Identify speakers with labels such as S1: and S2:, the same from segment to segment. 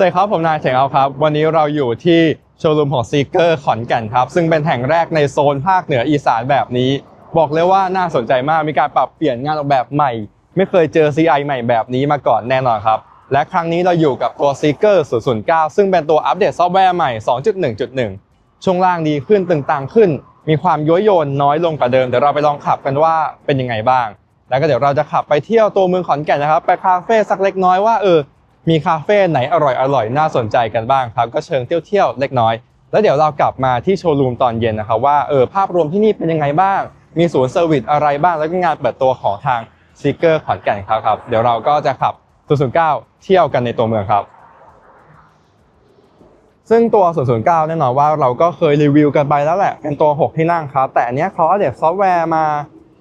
S1: สวัสดีครับผมนายเฉงเอาครับ วันนี้เราอยู่ที่โชว์รูมของซีเกอร์ขอนแก่นครับ ซึ่งเป็นแห่งแรกในโซนภาคเหนืออีสานแบบนี้ บอกเลยว่าน่าสนใจมากมีการปรับเปลี่ยนงานออกแบบใหม่ ไม่เคยเจอ CI ใหม่แบบนี้มาก่อนแน่นอนครับ และครั้งนี้เราอยู่กับตัว Seeker 009 ซึ่งเป็นตัวอัปเดตซอฟต์แวร์ใหม่ 2.1.1 ช่วงล่างดีขึ้นตึงตังขึ้น มีความย้อยโยนน้อยลงกว่าเดิมเดี๋ยวเราไปลองขับกันว่าเป็นยังไงบ้าง แล้วก็เดี๋ยวเราจะขับไปเที่ยวตัวเมืองขอนแก่นนะครับไปคาเฟ่สักเล็กน้อยว่าเออ มีคาเฟ่ไหนอร่อยอร่อยน่าสนใจกันบ้างครับ ก็เชิงเที่ยวเที่ยวๆเล็กน้อย แล้วเดี๋ยวเรากลับมาที่โชว์รูมตอนเย็นนะครับว่าเออภาพรวมที่นี่เป็นยังไงบ้าง มีศูนย์เซอร์วิสอะไรบ้างแล้วก็งานเปิดตัวของทางซีเกอร์ขอนแก่นครับครับ เดี๋ยวเราก็จะขับ009 เที่ยวกันในตัวเมืองครับ ซึ่งตัว 009 แน่นอนว่าเราก็เคยรีวิวกันไปแล้วแหละ เป็นตัว 6 ที่นั่งครับ แต่อันเนี้ยเขาอัปเดตซอฟต์แวร์มา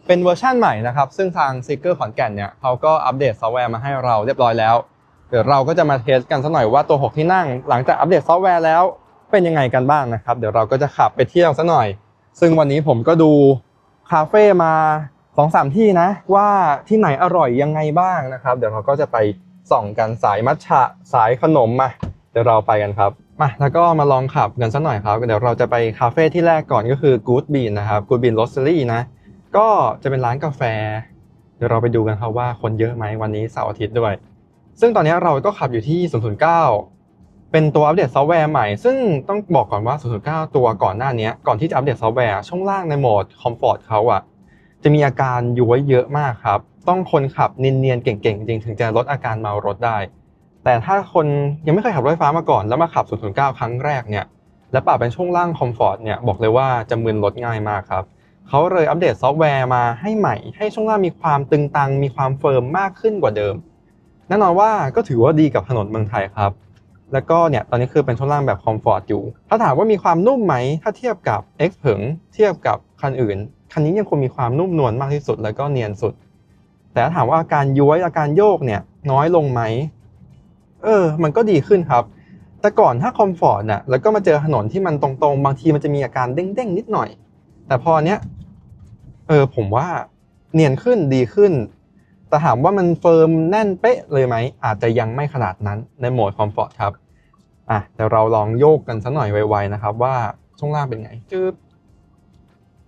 S1: เป็นเวอร์ชันใหม่นะครับ ซึ่งทาง s e e k e r ขอนแก่นเนี่ยเขาก็อัปเดตซอฟต์แวร์มาให้เราเรียบร้อยแล้ว เดี๋ยวเราก็จะมาเทสกันสักหน่อยว่าตัว 6 ที่นั่ง หลังจากอัปเดตซอฟต์แวร์แล้วเป็นยังไงกันบ้างนะครับ เดี๋ยวเราก็จะขับไปเที่ยวสักหน่อย ซึ่งวันนี้ผมก็ดูคาเฟ่มาสองสามที่นะ ว่าที่ไหนอร่อยยังไงบ้างนะครับ เดี๋ยวเราก็จะไปส่องกันสายมัทฉะสายขนมมาเดี๋ยวเราไปกันครับมาแล้วก็มาลองขับกันสักหน่อยครับเดี๋ยวเราจะไปคาเฟ่ที่แรกก่อนก็คือ Good Bean นะครับ Good Bean Roastery นะก็จะเป็นร้านกาแฟ เดี๋ยวเราไปดูกันครับว่าคนเยอะไหมวันนี้เสาร์อาทิตย์ด้วย ซึ่งตอนนี้เราก็ขับอยู่ที่ 009 เป็นตัวอัปเดตซอฟต์แวร์ใหม่ ซึ่งต้องบอกก่อนว่า 009 ตัวก่อนหน้านี้ ก่อนที่จะอัปเดตซอฟต์แวร์ ช่องล่างในโหมดคอมฟอร์ตเขาอะจะมีอาการย้วยเยอะมากครับ ต้องคนขับเนียนๆ เก่งๆ จริงถึงจะลดอาการเมารถได้ แต่ถ้าคนยังไม่เคยขับรถไฟฟ้ามาก่อน แล้วมาขับ 009 ครั้งแรกเนี่ย และปรับเป็นช่วงล่างคอมฟอร์ตเนี่ย บอกเลยว่าจะมึนรถง่ายมากครับเขาเลยอัปเดตซอฟต์แวร์มาให้ใหม่ ให้ช่วงล่างมีความตึงตัง มีความเฟิร์มมากขึ้นกว่าเดิม แน่นอนว่าก็ถือว่าดีกับถนนเมืองไทยครับ แล้วก็เนี่ยตอนนี้คือเป็นช่วงล่างแบบคอมฟอร์ตอยู่ ถ้าถามว่ามีความนุ่มไหม ถ้าเทียบกับ X เผิงเทียบกับคันอื่น คันนี้ยังคงมีความนุ่มนวลมากที่สุด แล้วก็เนียนสุด แต่ถ้าถามว่าอาการย้วยอาการโยกเนี่ยน้อยลงไหม เออ มันก็ดีขึ้นครับ แต่ก่อนถ้าคอมฟอร์ตน่ะ แล้วก็มาเจอถนนที่มันตรงๆ บางทีมันจะมีอาการเด้งๆนิดหน่อย แต่พอเนี้ย เออผมว่าเนียนขึ้นดีขึ้น แต่ถามว่ามันเฟิร์มแน่นเป๊ะเลยไหม อาจจะยังไม่ขนาดนั้นในโหมดคอมฟอร์ตครับ อะเดี๋ยวเราลองโยกกันสักหน่อยไวๆนะครับ ว่าช่วงล่างเป็นไงจืบ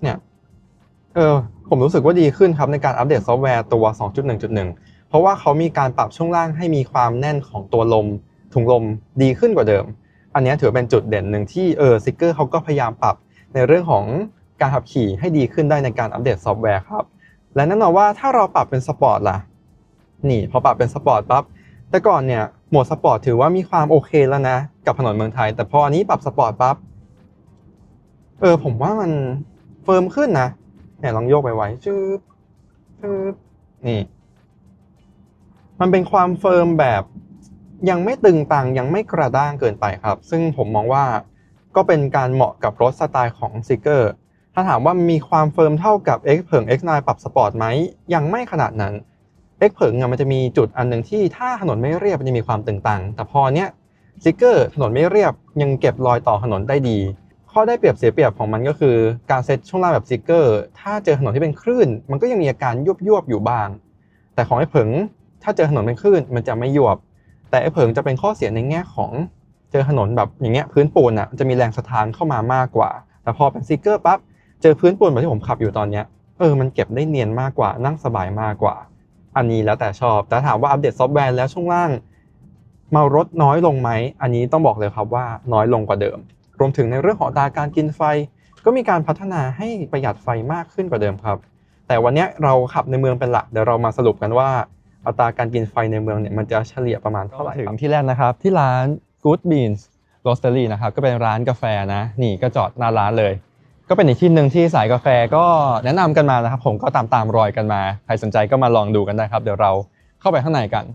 S1: เนี่ย เออ ผมรู้สึกว่าดีขึ้นครับในการอัปเดตซอฟต์แวร์ตัว 2.1.1 เพราะว่าเขามีการปรับช่วงล่างให้มีความแน่นของตัวลม ถุงลมดีขึ้นกว่าเดิม อันนี้ถือเป็นจุดเด่นหนึ่งที่เออซิกเกอร์เขาก็พยายามปรับในเรื่องของการขับขี่ให้ดีขึ้นได้ในการอัปเดตซอฟต์แวร์ครับ และแน่นอนว่าถ้าเราปรับเป็นสปอร์ตล่ะ นี่พอปรับเป็นสปอร์ตปั๊บ แต่ก่อนเนี่ยโหมดสปอร์ตถือว่ามีความโอเคแล้วนะ กับถนนเมืองไทย แต่พออันนี้ปรับสปอร์ตปั๊บ เออผมว่ามันเฟิร์มขึ้นนะเนี่ยลองโยกไปไว้ชืบชืบนี่ มันเป็นความเฟิร์มแบบยังไม่ตึงตังยังไม่กระด้างเกินไปครับ ซึ่งผมมองว่าก็เป็นการเหมาะกับรถสไตล์ของซิกเกอร์ ถ้าถามว่ามีความเฟิร์มเท่ากับ X เผิง X9 ปรับสปอร์ตไหมยังไม่ขนาดนั้น X เผิงอะมันจะมีจุดอันหนึ่งที่ถ้าถนนไม่เรียบมันจะมีความตึงตังแต่พอเนี้ยซิกเกอร์ถนนไม่เรียบยังเก็บรอยต่อถนนได้ดี ข้อได้เปรียบเสียเปรียบของมันก็คือการเซตช่วงล่างแบบซิกเกอร์ถ้าเจอถนนที่เป็นคลื่น มันก็ยังมีอาการยุบยวบอยู่บ้าง แต่ของไอ้เผิงถ้าเจอถนนเป็นคลื่นมันจะไม่ยวบ แต่ไอ้เผิงจะเป็นข้อเสียในแง่ของเจอถนนแบบอย่างเงี้ยพื้นปูนอะจะมีแรงสะท้านเข้ามามากกว่า แต่พอเป็นซิกเกอร์ปั๊บ เจอพื้นปูนแบบที่ผมขับอยู่ตอนเนี้ยเออมันเก็บได้เนียนมากกว่านั่งสบายมากกว่า อันนี้แล้วแต่ชอบ แต่ถามว่าอัปเดตซอฟต์แวร์แล้วช่วงล่างเมารถน้อยลงไหม อันนี้ต้องบอกเลยครับว่าน้อยลงกว่าเดิม รวมถึงในเรื่องของอัตราการกินไฟ ก็มีการพัฒนาให้ประหยัดไฟมากขึ้นกว่าเดิมครับ แต่วันนี้เราขับในเมืองเป็นหลัก เดี๋ยวเรามาสรุปกันว่าอัตราการกินไฟในเมืองเนี่ยมันจะเฉลี่ยประมาณเท่าไหร่ถึงที่แรกนะครับ ที่ร้าน Good Beans Roastery นะครับก็เป็นร้านกาแฟนะ นี่ก็จอดหน้าร้านเลย ก็เป็นอีกที่หนึ่งที่สายกาแฟก็แนะนำกันมานะครับ ผมก็ตามตามรอยกันมา ใครสนใจก็มาลองดูกันได้ครับ เดี๋ยวเราเข้าไปข้างในกัน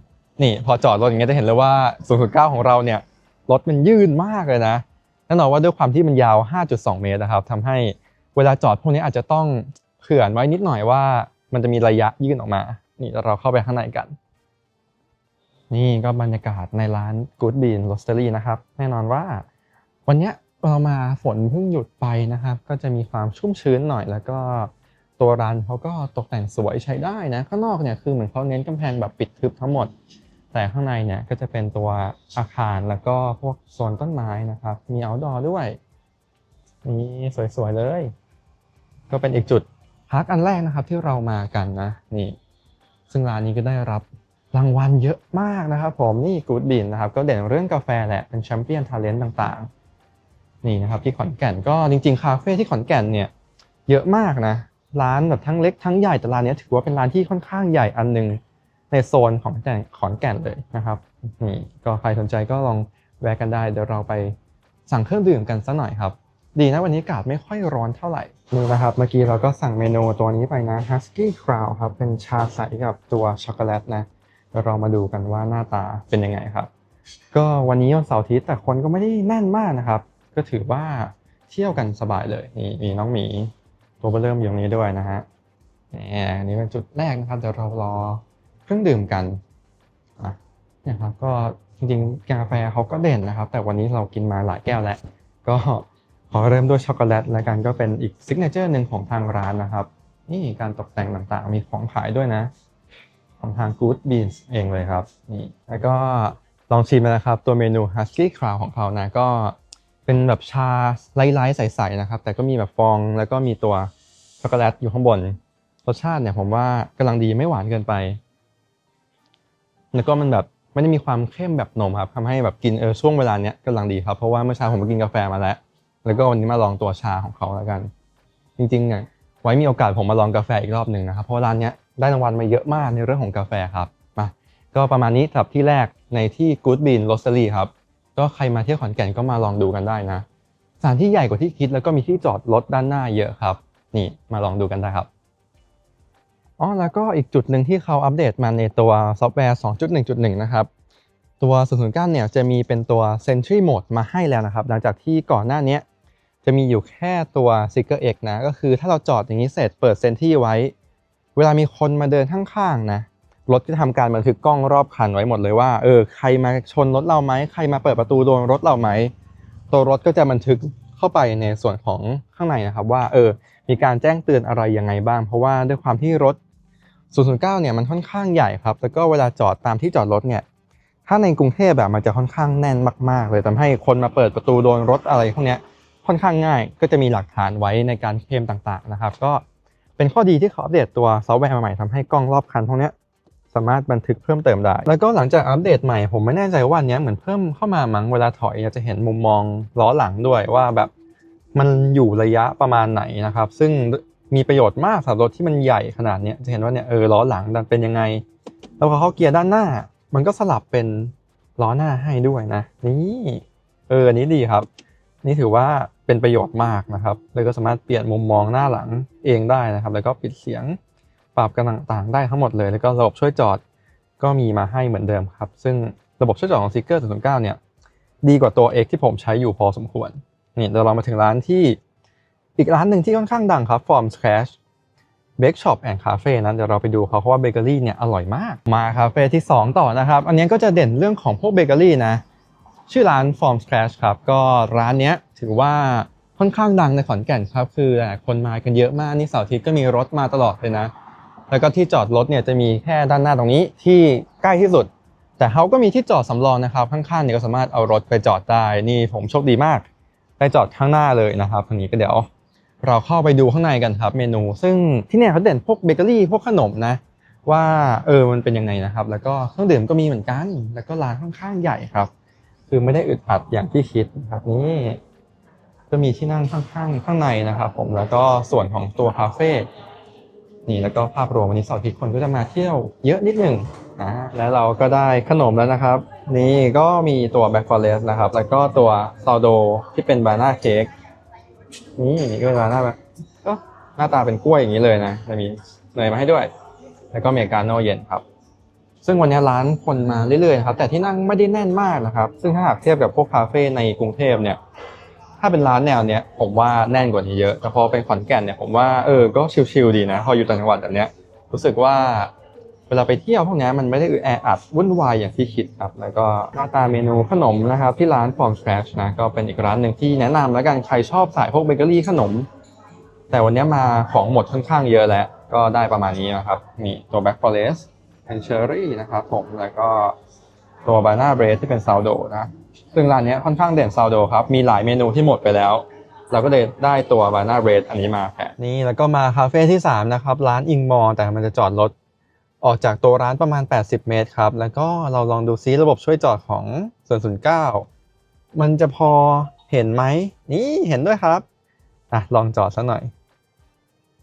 S1: นี่พอจอดรถอย่างเงี้ยจะเห็นเลยว่า0.9ของเราเนี่ยรถมันยืดมากเลยนะแน่นอนว่าด้วยความที่มันยาว 5.2 เมตรนะครับทำให้เวลาจอดพวกนี้อาจจะต้องเผื่อนไว้นิดหน่อยว่า มันจะมีระยะยื่นออกมา นี่เราเข้าไปข้างในกัน นี่ก็บรรยากาศในร้าน Good Bean Roastery นะครับ แน่นอนว่าวันเนี้ ยเรามาฝนเพิ่งหยุดไปนะครับ ก็จะมีความชุ่มชื้นหน่อยแล้วก็ตัวร้านเขาก็ตกแต่งสวยใช้ได้นะข้างนอกเนี่ยคือเหมือนเขาเน้นกำแพงแบบปิดทึบทั้งหมด แต่ข้างในเนี่ยก็จะเป็นตัวอาคารแล้วก็พวกโซนต้นไม้นะครับ มี outdoor ด้วยนี่สวยๆเลย ก็เป็นอีกจุดพักอันแรกนะครับที่เรามากันนะนี่ ซึ่งร้านนี้ก็ได้รับรางวัลเยอะมากนะครับผมนี่กูดบินนะครับ ก็เด่นเรื่องกาแฟแหละเป็นแชมเปี้ยนทาเลนต์ต่างๆ นี่นะครับที่ขอนแก่นก็จริง ๆ คาเฟ่ที่ขอนแก่นเนี่ยเยอะมากนะร้านแบบทั้งเล็กทั้งใหญ่แต่ร้านนี้ถือว่าเป็นร้านที่ค่อนข้างใหญ่อันหนึงในโซนของแก่นขอนแก่นเลยนะครับนี่ก็ใครสนใจก็ลองแวะกันได้เดี๋ยวเราไปสั่งเครื่องดื่มกันสักหน่อยครับ ดีนะวันนี้อากาศไม่ค่อยร้อนเท่าไหร่นี่นะครับ เมื่อกี้เราก็สั่งเมนูตัวนี้ไปนะ Husky Crown ครับ เป็นชาใสกับตัวช็อกโกแลตนะเดี๋ยวเรามาดูกันว่าหน้าตาเป็นยังไงครับ ก็วันนี้วันเสาร์อาทิตย์แต่คนก็ไม่ได้แน่นมากนะครับ ก็ถือว่าเที่ยวกันสบายเลยนี่มีน้องหมีตัวเบอร์เริ่มอยู่ตรงนี้ด้วยนะฮะนี่อันนี้เป็นจุดแรกนะครับเดี๋ยวเรารอเครื่องดื่มกันอะเนี่ยครับก็จริงๆกาแฟเขาก็เด่นนะครับ แต่วันนี้เรากินมาหลายแก้วแล้ว ก็ขอเริ่มด้วยช็อกโกแลตแล้วกันก็เป็นอีกซิกเนเจอร์หนึ่งของทางร้านนะครับ นี่การตกแต่งต่างๆ มีของขายด้วยนะ ของทาง Good Beans เองเลยครับนี่แล้วก็ลองชิมนะครับ ตัวเมนู Husky Crown ของเขานะก็ เป็นแบบชาไร้ๆใสๆนะครับ แต่ก็มีแบบฟองแล้วก็มีตัวช็อกโกแลตอยู่ข้างบนรสชาติเนี่ยผมว่ากำลังดีไม่หวานเกินไป แล้วก็มันแบบไม่ได้มีความเข้มแบบนมครับทำให้แบบกินเออช่วงเวลาเนี้ยกำลังดีครับเพราะว่าเมื่อเช้าผมไปกินกาแฟมาแล้ว แล้วก็วันนี้มาลองตัวชาของเขาแล้วกัน จริงๆเนี่ยไว้มีโอกาสผมมาลองกาแฟอีกรอบหนึ่งนะครับเพราะร้านเนี้ยได้รางวัลมาเยอะมากในเรื่องของกาแฟครับมาก็ประมาณนี้สำหรับที่แรกในที่ Good Bean Roastery ครับ ก็ใครมาเที่ยวขอนแก่นก็มาลองดูกันได้นะสถานที่ใหญ่กว่าที่คิดแล้วก็มีที่จอดรถด้านหน้าเยอะครับ นี่มาลองดูกันได้ครับอ๋อแล้วก็อีกจุดหนึ่งที่เขาอัปเดตมาในตัวซอฟต์แวร์ 2.1.1 นะครับ ตัว 009 เนี่ยจะมีเป็นตัว Sentry Mode มาให้แล้วนะครับ หลังจากที่ก่อนหน้านี้จะมีอยู่แค่ตัว s i g e r X นะ ก็คือถ้าเราจอดอย่างนี้เสร็จเปิด Sentry ไว้ เวลามีคนมาเดินข้างๆนะ รถจะทำการบันทึกกล้องรอบคันไว้หมดเลยว่าเออใครมาชนรถเราไหมใครมาเปิดประตูโดนรถเราไหมตัวรถก็จะบันทึกเข้าไปในส่วนของข้างในนะครับว่าเออมีการแจ้งเตือนอะไรยังไงบ้าง เพราะว่าด้วยความที่รถ 009 เนี่ยมันค่อนข้างใหญ่ครับ แล้วก็เวลาจอดตามที่จอดรถเนี่ยถ้าในกรุงเทพแบบมันจะค่อนข้างแน่นมาก ๆ เลยทำให้คนมาเปิดประตูโดนรถอะไรพวกนี้ค่อนข้างง่าย ก็จะมีหลักฐานไว้ในการเคลมต่างๆนะครับ ก็เป็นข้อดีที่เขาอัปเดตตัวซอฟต์แวร์ใหม่ทำให้กล้องรอบคันพวกนี้ สามารถบันทึกเพิ่มเติมได้ แล้วก็หลังจากอัปเดตใหม่ผมไม่แน่ใจว่าเนี้ยเหมือนเพิ่มเข้ามามั้งเวลาถอยจะเห็นมุมมองล้อหลังด้วยว่าแบบมันอยู่ระยะประมาณไหนนะครับ ซึ่งมีประโยชน์มากสำหรับรถที่มันใหญ่ขนาดเนี้ยจะเห็นว่าเนี่ยเออล้อหลังมันเป็นยังไง แล้วพอเข้าเกียร์ด้านหน้า มันก็สลับเป็นล้อหน้าให้ด้วยนะ นี่เอออันนี้ดีครับ นี่ถือว่าเป็นประโยชน์มากนะครับแล้วก็สามารถเปลี่ยนมุมมองหน้าหลังเองได้นะครับ แล้วก็ปิดเสียง ปรับกันต่างๆได้ทั้งหมดเลย แล้วก็ระบบช่วยจอดก็มีมาให้เหมือนเดิมครับ ซึ่งระบบช่วยจอดของ s ิ e เกอร์009เนี่ยดีกว่าตัว X ที่ผมใช้อยู่พอสมควรนี่เดี๋ยวเรามาถึงร้านที่อีกร้านหนึ่งที่ค่อนข้างดังครับ Form Scratch Bake Shop and Cafe นะเดี๋ยวเราไปดูเขาเพราะว่าเบเกอรี่เนี่ยอร่อยมากมาคาเฟ่ที่ 2 ต่อนะครับ อันนี้ก็จะเด่นเรื่องของพวกเบเกอรี่นะ ชื่อร้าน Form Scratch ครับ ก็ร้านเนี้ยถือว่าค่อนข้างดังในขอนแก่นครับ คือหลายคนมากันเยอะมากนี่เสาร์อาทิตย์ก็มีรถมาตลอดเลยนะ แล้วก็ที่จอดรถเนี่ยจะมีแค่ด้านหน้าตรงนี้ที่ใกล้ที่สุด แต่เขาก็มีที่จอดสำรองนะครับข้างๆเนี่ยก็สามารถเอารถไปจอดได้นี่ผมโชคดีมากไปจอดข้างหน้าเลยนะครับทางนี้ก็เดี๋ยวเราเข้าไปดูข้างในกันครับ เมนู ซึ่งที่เนี่ยเขาเด่นพวกเบเกอรี่พวกขนมนะ ว่าเออมันเป็นยังไงนะครับ แล้วก็เครื่องดื่มก็มีเหมือนกัน แล้วก็ร้านค่อนข้างใหญ่ครับ คือไม่ได้อึดอัดอย่างที่คิดครับนี่ก็มีที่นั่งข้างๆข้างในนะครับ ผมแล้วก็ส่วนของตัวคาเฟ่ นี่แล้วก็ภาพรวมวันนี้เสาร์อาทิตย์คนก็จะมาเที่ยวเยอะนิดหนึ่งนะแล้วเราก็ได้ขนมแล้วนะครับ นี่ก็มีตัวแบ็กฟอเรสนะครับ แล้วก็ตัวซาวโดที่เป็นบานาเค้กนี่ก็เป็นบานาแบบก็หน้าตาเป็นกล้วยอย่างนี้เลยนะจะมีเนยมาให้ด้วย แล้วก็เมกาโนเย็นครับ ซึ่งวันนี้ร้านคนมาเรื่อยๆครับแต่ที่นั่งไม่ได้แน่นมากนะครับ ซึ่งถ้าหากเทียบกับพวกคาเฟ่ในกรุงเทพเนี่ย ถ้าเป็นร้านแนวเนี้ยผมว่าแน่นกว่านี้เยอะ แต่พอเป็นขอนแก่นเนี่ยผมว่าเออก็ชิลๆดีนะ พออยู่ต่างจังหวัดแบบเนี้ยรู้สึกว่าเวลาไปเที่ยวพวกเนี้ยมันไม่ได้อึดแออัดวุ่นวายอย่างที่คิดครับ แล้วก็หน้าตาเมนูขนมนะครับ ที่ร้าน From Scratch นะก็เป็นอีกร้านหนึ่งที่แนะนำแล้วกันใครชอบสายพวกเบเกอรี่ขนม แต่วันนี้มาของหมดค่อนข้างเยอะแล้ว ก็ได้ประมาณนี้นะครับ มีตัว Black Forest เป็นเชอร์รี่นะครับผมแล้วก็ตัวบานาเบรดที่เป็นซาวโดนะ ซึ่งร้านนี้ค่อนข้างเด่นซาวโดครับมีหลายเมนูที่หมดไปแล้ว เราก็เลยได้ตัวบานาเบรดอันนี้มาแค่นี่แล้วก็มาคาเฟ่ที่ 3 นะครับ ร้านอิงมอแต่มันจะจอดรถออกจากตัวร้านประมาณ 80 เมตรครับ แล้วก็เราลองดูซิระบบช่วยจอดของส่วนศูนย์เก้ามันจะพอเห็นไหมนี่เห็นด้วยครับอะลองจอดซะหน่อย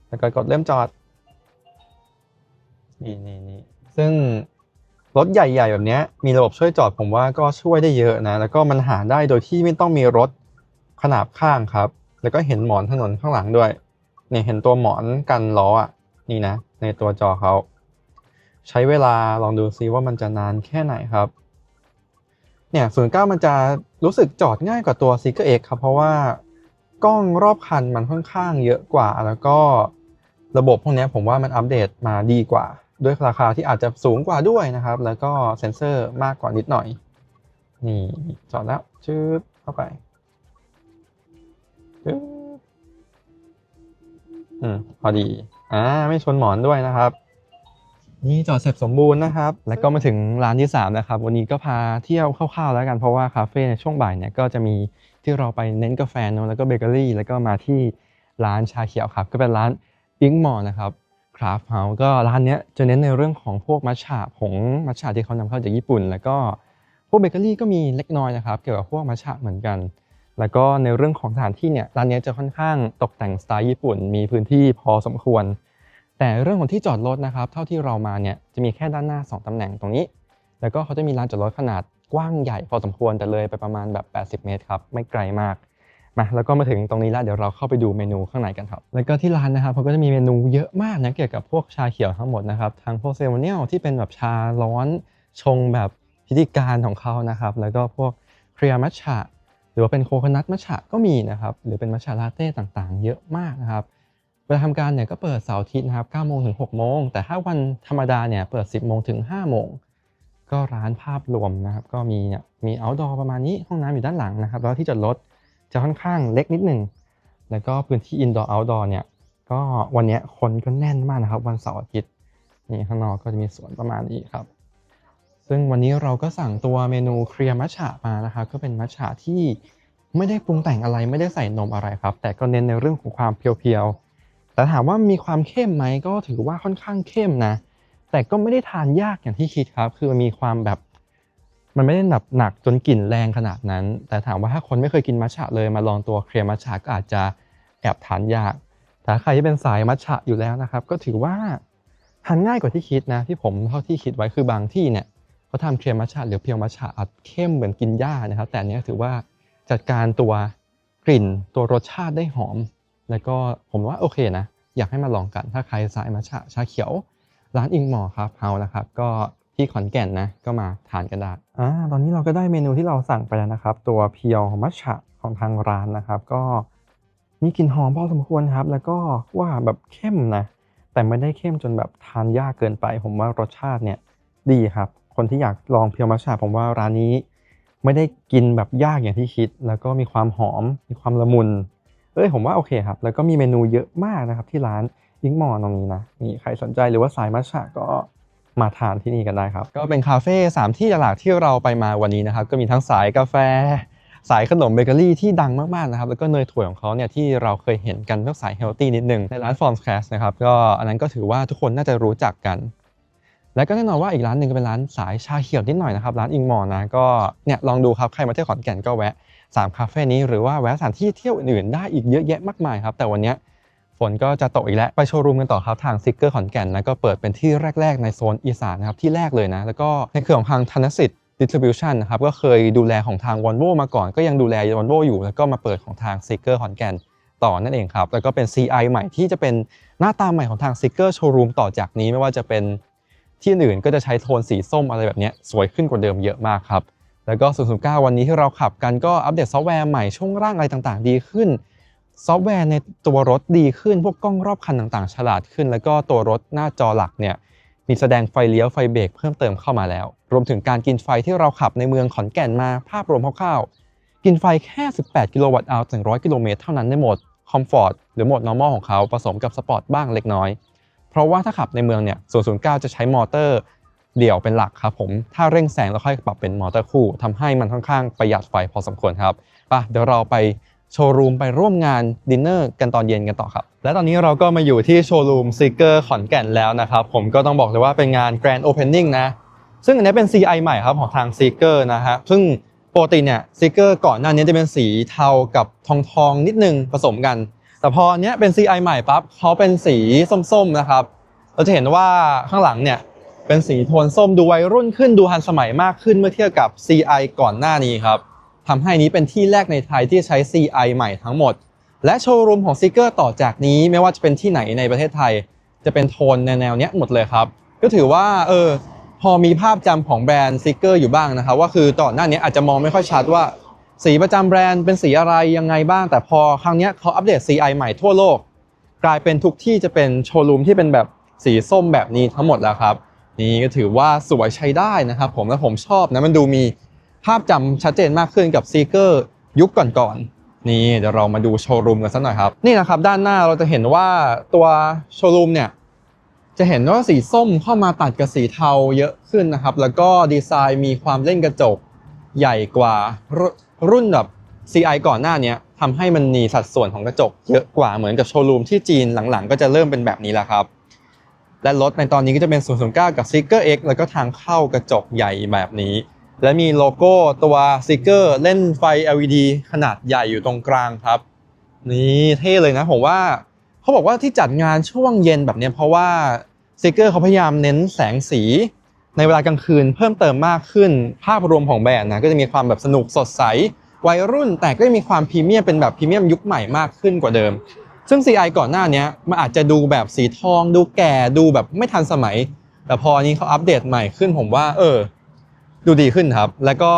S1: แล้วก็กดเริ่มจอดนี่นี่นี่ซึ่ง รถใหญ่ ๆ แบบนี้มีระบบช่วยจอดผมว่าก็ช่วยได้เยอะนะ แล้วก็มันหาได้โดยที่ไม่ต้องมีรถขนาบข้างครับ แล้วก็เห็นหมอนถนนข้างหลังด้วย เนี่ยเห็นตัวหมอนกันล้ออะนี่นะ ในตัวจอเขาใช้เวลาลองดูซิว่ามันจะนานแค่ไหนครับ เนี่ยศูนย์เก้ามันจะรู้สึกจอดง่ายกว่าตัว z ี g เ r X ครับ เพราะว่ากล้องรอบคันมันค่อนข้างเยอะกว่า แล้วก็ระบบพวกนี้ผมว่ามันอัปเดตมาดีกว่า ด้วยราคาที่อาจจะสูงกว่าด้วยนะครับ แล้วก็เซ็นเซอร์มากกว่านิดหน่อย นี่จอดแล้วชืบเข้าไปชืบอืมพอดี อ่า ไม่ชนหมอนด้วยนะครับ นี่จอดเสร็จสมบูรณ์นะครับ แล้วก็มาถึงร้านที่ 3 นะครับ วันนี้ก็พาเที่ยวคร่าวๆแล้วกัน เพราะว่าคาเฟ่ในช่วงบ่ายเนี่ยก็จะมีที่เราไปเน้นกาแฟเนอะแล้วก็เบเกอรี่ แล้วก็มาที่ร้านชาเขียวครับ ก็เป็นร้านอิงมอนะครับ ราฟเฮาส์ก็ร้านเนี้ยจะเน้นในเรื่องของพวกมัชฉะผงมัชฉะที่เขานำเข้าจากญี่ปุ่น แล้วก็พวกเบเกอรี่ก็มีเล็กน้อยนะครับ เกี่ยวกับพวกมัชฉะเหมือนกัน แล้วก็ในเรื่องของสถานที่เนี่ยร้านเนี้ยจะค่อนข้างตกแต่งสไตล์ญี่ปุ่น มีพื้นที่พอสมควร แต่เรื่องของที่จอดรถนะครับ เท่าที่เรามาเนี่ยจะมีแค่ด้านหน้า 2ตำแหน่งตรงนี้ แล้วก็เขาจะมีลานจอดรถขนาดกว้างใหญ่พอสมควรแต่เลยไปประมาณแบบ 80 เมตรครับไม่ไกลมาก มาแล้วก็มาถึงตรงนี้แล้วเดี๋ยวเราเข้าไปดูเมนูข้างในกันครับ แล้วก็ที่ร้านนะครับเขาก็จะมีเมนูเยอะมากนะเกี่ยวกับพวกชาเขียวทั้งหมดนะครับทางพวกเซรโมเนียลที่เป็นแบบชาร้อนชงแบบพิธีการของเขานะครับ แล้วก็พวกเครียมัชฉะหรือว่าเป็นโคโคนัทมัชฉะก็มีนะครับหรือเป็นมัชฉะลาเต้ต่างๆ เยอะมากนะครับเวลาทำการเนี่ยก็เปิดเสาร์อาทิตย์นะครับ9โมงถึง6โมงแต่ถ้าวันธรรมดาเนี่ยเปิด 10โมงถึง5โมงก็ร้านภาพรวมนะครับก็มีเนี่ยมี outdoor ประมาณนี้ห้องน้ำอยู่ด้านหลังนะครับแล้วที่จอดรถ จะค่อนข้างเล็กนิดหนึ่ง แล้วก็พื้นที่ indoor outdoor เนี่ย ก็วันเนี้ยคนก็แน่นมากนะครับ วันเสาร์อาทิตย์นี่ข้างนอกก็จะมีสวนประมาณนี้ครับ ซึ่งวันนี้เราก็สั่งตัวเมนูเครียมัชฉะมานะครับ ก็เป็นมัชฉะที่ไม่ได้ปรุงแต่งอะไรไม่ได้ใส่นมอะไรครับ แต่ก็เน้นในเรื่องของความเพียวๆ แต่ถามว่ามีความเข้มไหมก็ถือว่าค่อนข้างเข้มนะ แต่ก็ไม่ได้ทานยากอย่างที่คิดครับ คือมันมีความแบบ มันไม่ได้แบบหนักจนกลิ่นแรงขนาดนั้น แต่ถามว่าถ้าคนไม่เคยกินมัทฉะเลยมาลองตัวเครียมมัทฉะก็อาจจะแอบทานยากแต่ถ้าใครที่เป็นสายมัทฉะอยู่แล้วนะครับ ก็ถือว่าทานง่ายกว่าที่คิดนะที่ผมเท่าที่คิดไว้คือบางที่เนี่ยเขาทำเครียมมัทฉะหรือเพียวมัทฉะอาจเข้มเหมือนกินหญ้านะครับ แต่เนี้ยถือว่าจัดการตัวกลิ่นตัวรสชาติได้หอม แล้วก็ผมว่าโอเคนะ อยากให้มาลองกันถ้าใครสายมัทฉะชาเขียว ร้านอิงหมอครับเฮานะครับก็ ที่ขอนแก่นนะก็มาทานกันได้อ่าตอนนี้เราก็ได้เมนูที่เราสั่งไปแล้วนะครับ ตัวเพียวมัทฉะของทางร้านนะครับ ก็มีกลิ่นหอมพอสมควรครับ แล้วก็ว่าแบบเข้มนะ แต่ไม่ได้เข้มจนแบบทานยากเกินไป ผมว่ารสชาติเนี่ยดีครับ คนที่อยากลองเพียวมัทฉะผมว่าร้านนี้ ไม่ได้กินแบบยากอย่างที่คิด แล้วก็มีความหอม มีความละมุนเอ้ยผมว่าโอเคครับ แล้วก็มีเมนูเยอะมากนะครับที่ร้านอิงมอตรงนี้นะนี่ใครสนใจหรือว่าสายมัทฉะก็ มาทานที่นี่กันได้ครับ ก็เป็นคาเฟ่สามที่หลักๆที่เราไปมาวันนี้นะครับ ก็มีทั้งสายกาแฟ สายขนมเบเกอรี่ที่ดังมากๆนะครับ แล้วก็เนยถั่วของเขาเนี่ยที่เราเคยเห็นกันต้อสายเฮลตี้นิดนึงในร้าน Form Class นะครับก็อันนั้นก็ถือว่าทุกคนน่าจะรู้จักกัน แล้วก็แน่นอนว่าอีกร้านหนึ่งก็เป็นร้านสายชาเขียวนิดหน่อยนะครับร้านอิงมอนะก็เนี่ยลองดูครับใครมาเที่ยวขอนแก่นก็แวะสามคาเฟ่นี้หรือว่าแวะสถานที่เที่ยวอื่นๆได้อีกเยอะแยะมากมายครับแต่วันนี้ นก็จะตกอีกแล้ว ไปโชว์รูมกันต่อครับ ทางซิกเกอร์ขอนแก่นนะก็เปิดเป็นที่แรก ๆ ในโซนอีสานนะครับ ที่แรกเลยนะ แล้วก็ในเครือของทางธนสิทธิ์ distribution นะครับก็เคยดูแลของทาง v o l v o มาก่อน ก็ยังดูแล v o l v o อยู่ แล้วก็มาเปิดของทางซิกเกอร์ขอนแก่นต่อนั่นเองครับ แล้วก็เป็น CI ใหม่ที่จะเป็นหน้าตาใหม่ของทางซิกเกอร์โชว์รูมต่อจากนี้ไม่ว่าจะเป็นที่อื่นก็จะใช้โทนสีส้มอะไรแบบนี้สวยขึ้นกว่าเดิมเยอะมากครับแล้วก็ 009 วันนี้ที่เราขับกันก็อัปเดตซอฟต์แวร์ใหม่ช่วงร่างอะไรต่างๆ ดีขึ้น ซอฟต์แวร์ในตัวรถดีขึ้น พวกกล้องรอบคันต่างๆ ฉลาดขึ้น แล้วก็ตัวรถหน้าจอหลักเนี่ยมีแสดงไฟเลี้ยวไฟเบรกเพิ่มเติมเข้ามาแล้ว รวมถึงการกินไฟที่เราขับในเมืองขอนแก่นมาภาพรวมคร่าวๆกินไฟแค่ 18 กิโลวัตต์อาถึง 100 กิโลเมตรเท่านั้นในโหมดคอมฟอร์ตหรือโหมด normal ของเขาผสมกับสปอร์ตบ้างเล็กน้อย เพราะว่าถ้าขับในเมืองเนี่ย009 จะใช้มอเตอร์เดี่ยวเป็นหลักครับผม ถ้าเร่งแซงแล้วค่อยปรับเป็นมอเตอร์คู่ทำให้มันค่อนข้างประหยัดไฟพอสมควรครับป่ะเดี๋ยวเราไป โชว์รูมไปร่วมงานดินเนอร์กันตอนเย็นกันต่อครับ และตอนนี้เราก็มาอยู่ที่โชว์รูมซิกเกอร์ขอนแก่นแล้วนะครับผมก็ต้องบอกเลยว่าเป็นงาน Grand Opening นะซึ่งอันนี้เป็น CI ใหม่ครับของทาง s e e k e r นะฮะซึ่งปกติเนี่ย s e e k e r ก่อนหน้านี้จะเป็นสีเทากับทองทองๆนิดนึงผสมกัน แต่พอเนี้ยเป็น CI ใหม่ปั๊บเขาเป็นสีส้มๆนะครับเราจะเห็นว่าข้างหลังเนี่ยเป็นสีโทนส้มดูวัยรุ่นขึ้นดูทันสมัยมากขึ้นเมื่อเทียบกับ CI ก่อนหน้านี้ครับ ทำให้นี้เป็นที่แรกในไทยที่ใช้ CI ใหม่ทั้งหมด และโชว์รูมของ s e e k e r ต่อจากนี้ไม่ว่าจะเป็นที่ไหนในประเทศไทย จะเป็นโทนในแนวเนี้ยหมดเลยครับ ก็ถือว่าเออพอมีภาพจำของแบรนด์ซิกเกอร์อยู่บ้างนะครับว่าคือตอนหน้านี้อาจจะมองไม่ค่อยชัดว่า สีประจำแบรนด์เป็นสีอะไรยังไงบ้าง แต่พอครั้งเนี้ยเขาอัปเดต CI ใหม่ทั่วโลก กลายเป็นทุกที่จะเป็นโชว์รูมที่เป็นแบบสีส้มแบบนี้ทั้งหมดแล้วครับ นี่ก็ถือว่าสวยใช้ได้นะครับผมและผมชอบนะมันดูมี ภาพจำชัดเจนมากขึ้นกับซีเกอร์ยุคก่อนๆนี่เดี๋ยวเรามาดูโชว์รูมกันสักหน่อยครับนี่นะครับด้านหน้าเราจะเห็นว่าตัวโชว์รูมเนี่ยจะเห็นว่าสีส้มเข้ามาตัดกับสีเทาเยอะขึ้นนะครับ แล้วก็ดีไซน์มีความเล่นกระจกใหญ่กว่ารุ่นแบบ CI ก่อนหน้านี้ทำให้มันมีสัดส่วนของกระจกเยอะกว่าเหมือนกับโชว์รูมที่จีนหลังๆ ก็จะเริ่มเป็นแบบนี้แล้วครับ และรถในตอนนี้ก็จะเป็น 009 กับ s e e k e r X แล้วก็ทางเข้ากระจกใหญ่แบบนี้ และมีโลโก้ตัว s e e k e r เล่นไฟ LED ขนาดใหญ่อยู่ตรงกลางครับ นี่เท่เลยนะผมว่า เขาบอกว่าที่จัดงานช่วงเย็นแบบนี้เพราะว่า s e e k e r เขาพยายามเน้นแสงสี ในเวลากลางคืนเพิ่มเติมมากขึ้น ภาพรวมของแบรนด์นะก็จะมีความแบบสนุกสดใส วัยรุ่นแต่ก็มีความพรีเมียมเป็นแบบพรีเมียมยุคใหม่มากขึ้นกว่าเดิม ซึ่ง CI ก่อนหน้านี้มันอาจจะดูแบบสีทอง ดูแก่ดูแบบไม่ทันสมัย แต่พออันนี้เขาอัปเดตใหม่ขึ้นผมว่าเออ ดูดีขึ้นครับ แล้วก็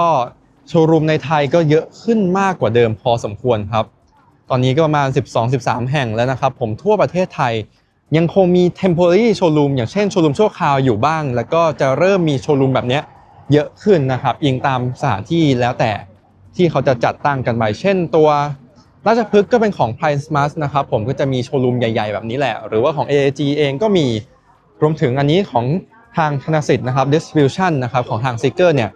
S1: โชว์รูมในไทยก็เยอะขึ้นมากกว่าเดิมพอสมควรครับ ตอนนี้ก็ประมาณ 12-13 แห่งแล้วนะครับ ผมทั่วประเทศไทยยังคงมี temporary showroom อย่างเช่น โชว์รูมชั่วคราวอยู่บ้าง แล้วก็จะเริ่มมีโชว์รูมแบบนี้เยอะขึ้นนะครับอิงตามสถานที่แล้วแต่ที่เขาจะจัดตั้งกันไป เช่นตัวราชพฤกษ์ก็เป็นของ Price Smart นะครับผมก็จะมีโชว์รูมใหญ่ ๆ แบบนี้แหละ หรือว่าของ AAG เองก็มีรวมถึงอันนี้ของ ทางธนสิทธิ์นะครับ Distribution นะครับของทาง s e e k e r เนี่ย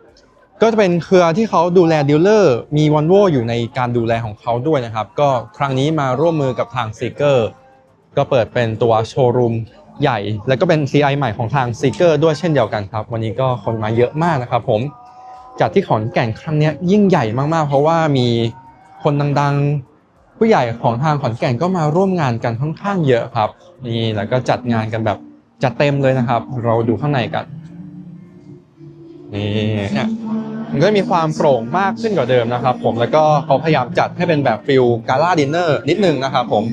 S1: ก็จะเป็นเครือที่เขาดูแลดีลเลอร์มี v o l v o อยู่ในการดูแลของเขาด้วยนะครับ ก็ครั้งนี้มาร่วมมือกับทาง s e e k e r ก็เปิดเป็นตัวโชว์รูมใหญ่ แล้วก็เป็น CI ใหม่ของทาง s e e k e r ด้วยเช่นเดียวกันครับ วันนี้ก็คนมาเยอะมากนะครับผมจัดที่ขอนแก่นครั้งนี้ยิ่งใหญ่มากๆ เพราะว่ามีคนดังๆ ผู้ใหญ่ของทางขอนแก่นก็มาร่วมงานกันค่อนข้างเยอะครับนี่แล้วก็จัดงานกันแบบ จัดเต็มเลยนะครับ เราดูข้างในกัน นี่เนี่ยมันก็มีความโปร่งมากขึ้นกว่าเดิมนะครับ ผมแล้วก็เขาพยายามจัดให้เป็นแบบฟิลกาล่าดินเนอร์นิดนึงนะครับ ผม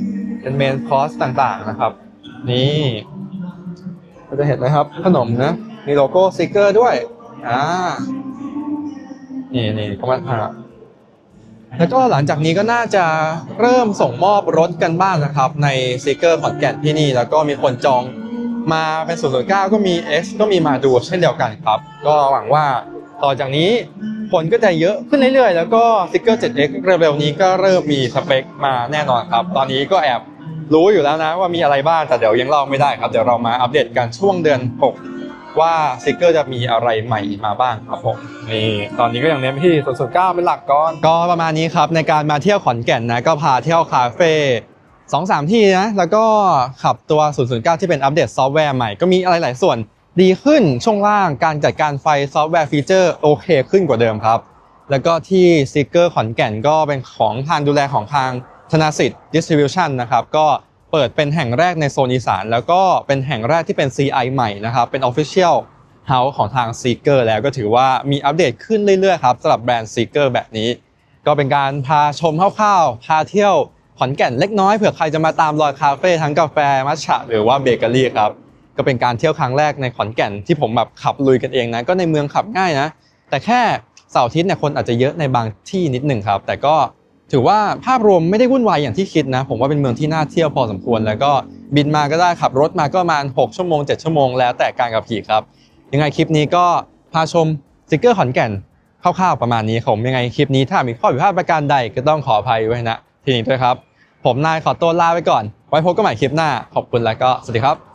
S1: เป็นเมนคอร์สต่างๆนะครับ นี่เราจะเห็นไหมครับขนมนะมีโลโก้สติกเกอร์ด้วยอ่านี่นี่ก็มาทาแล้วก็หลังจากนี้ก็น่าจะเริ่มส่งมอบรถกันบ้างนะครับ ในสติกเกอร์ขอนแก่นที่นี่ แล้วก็มีคนจอง มาเป็น0 0 9ก็มี X ก็มีมาดูเช่นเดียวกันครับ ก็หวังว่าต่อจากนี้คนก็จะเยอะขึ้นเรื่อยๆ แล้วก็สติกเกอร์ 7X เร็วๆนี้ก็เริ่มมีสเปคมาแน่นอนครับ ตอนนี้ก็แอบรู้อยู่แล้วนะว่ามีอะไรบ้างแต่เดี๋ยวยังเล่าไม่ได้ครับ เดี๋ยวเรามาอัปเดตกันช่วงเดือน 6 ว่าสติกเกอร์จะมีอะไรใหม่มาบ้างครับผมนี่ตอนนี้ก็ยังเน้นไปที่0 0 9เป็นหลักก่อน ก็ประมาณนี้ครับในการมาเที่ยวขอนแก่นนะก็พาเที่ยวคาเฟ่ สองสามที่นะแล้วก็ขับตัว 009 ที่เป็นอัปเดตซอฟต์แวร์ใหม่ก็มีอะไรหลายส่วนดีขึ้นช่วงล่างการจัดการไฟซอฟต์แวร์ฟีเจอร์โอเคขึ้นกว่าเดิมครับ แล้วก็ที่ซิกเกอร์ขอนแก่นก็เป็นของทางดูแลของทางธนาสิทธิ์ Distribution นะครับ ก็เปิดเป็นแห่งแรกในโซนอีสาน แล้วก็เป็นแห่งแรกที่เป็น CI ใหม่นะครับ เป็น Official House ของทาง Seeker แล้วก็ถือว่ามีอัปเดตขึ้นเรื่อยๆครับสำหรับแบรนด์ Seeker แบบนี้ ก็เป็นการพาชมคร่าวๆพาเที่ยว ขอนแก่นเล็กน้อยเผื่อใครจะมาตามรอยคาเฟ่ทั้งกาแฟมัทฉะหรือว่าเบเกอรี่ครับก็เป็นการเที่ยวครั้งแรกในขอนแก่นที่ผมแบบขับลุยกันเองนะก็ในเมืองขับง่ายนะ แต่แค่เสาร์อาทิตย์เนี่ยคนอาจจะเยอะในบางที่นิดหนึ่งครับ แต่ก็ถือว่าภาพรวมไม่ได้วุ่นวายอย่างที่คิดนะ ผมว่าเป็นเมืองที่น่าเที่ยวพอสมควร แล้วก็บินมาก็ได้ขับรถมาก็ประมาณ 6 ชั่วโมง 7 ชั่วโมงแล้วแต่การขับขี่ครับ ยังไงคลิปนี้ก็พาชมสติกเกอร์ขอนแก่นคร่าวๆประมาณนี้ผมยังไงคลิปนี้ถ้ามีข้อผิดพลาดประการใดก็ต้องขออภัยไว้นะ ทีนี้ด้วยครับ ผมนายขอตัวลาไปก่อน ไว้พบกันใหม่คลิปหน้า ขอบคุณแล้วก็สวัสดีครับ